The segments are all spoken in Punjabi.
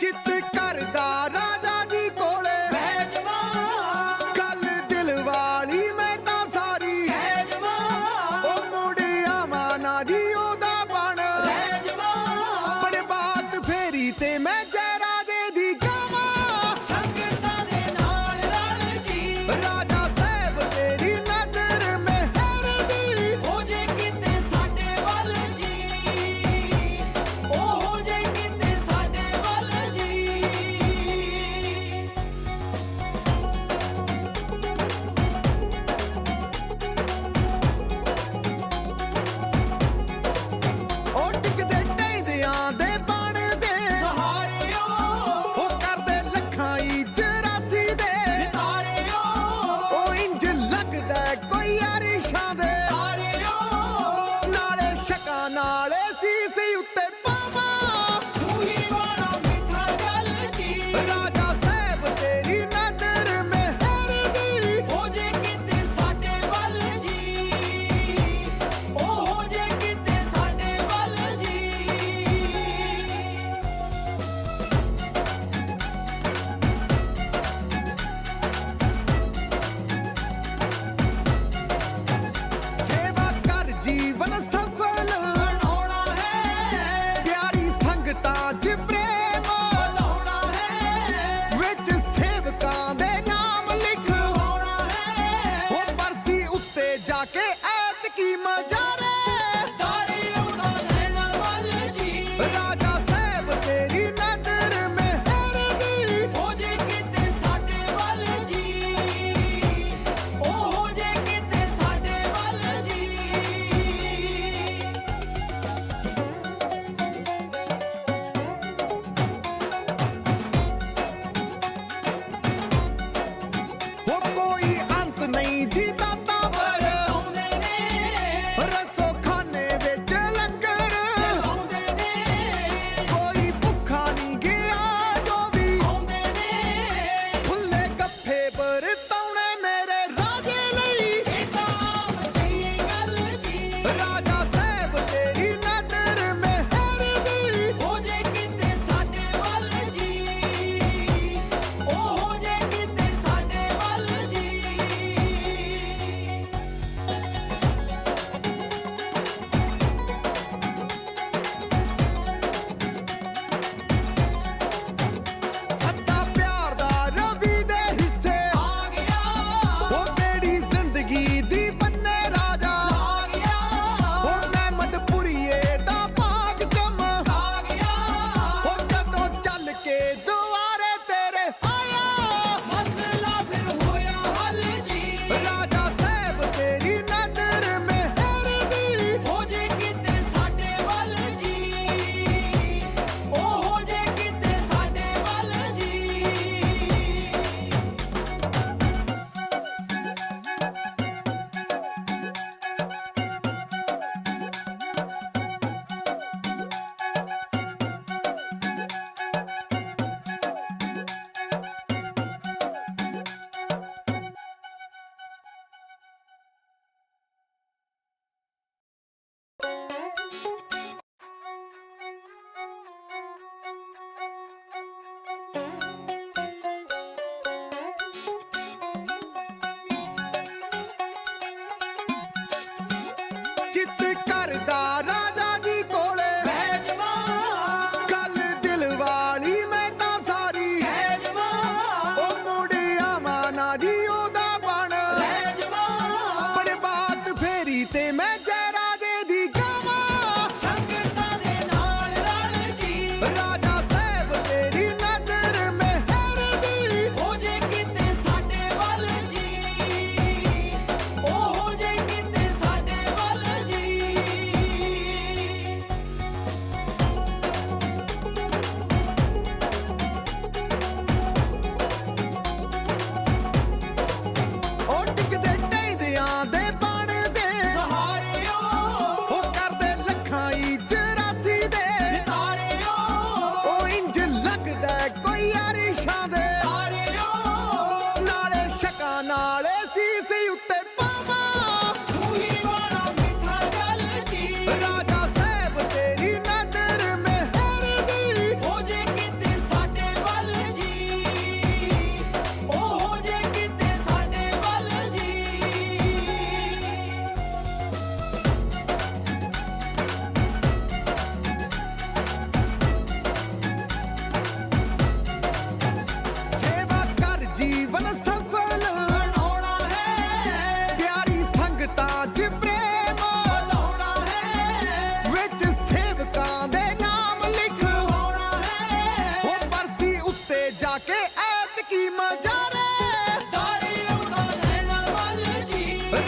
ਚਿੱਤ ਕਰਦਾ ਰਾਜਾ ਜੀ ਕੋਲੇ। ਬਹਿ ਜਵਾਂ ਗੱਲ ਦਿਲ ਵਾਲੀ ਮੈਂ ਤਾਂ ਸਾਰੀ। ਬਹਿ ਜਵਾਂ ਉਹ ਮੁੰਡਿਆ ਮਾਨਾ ਜੀ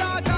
Lord.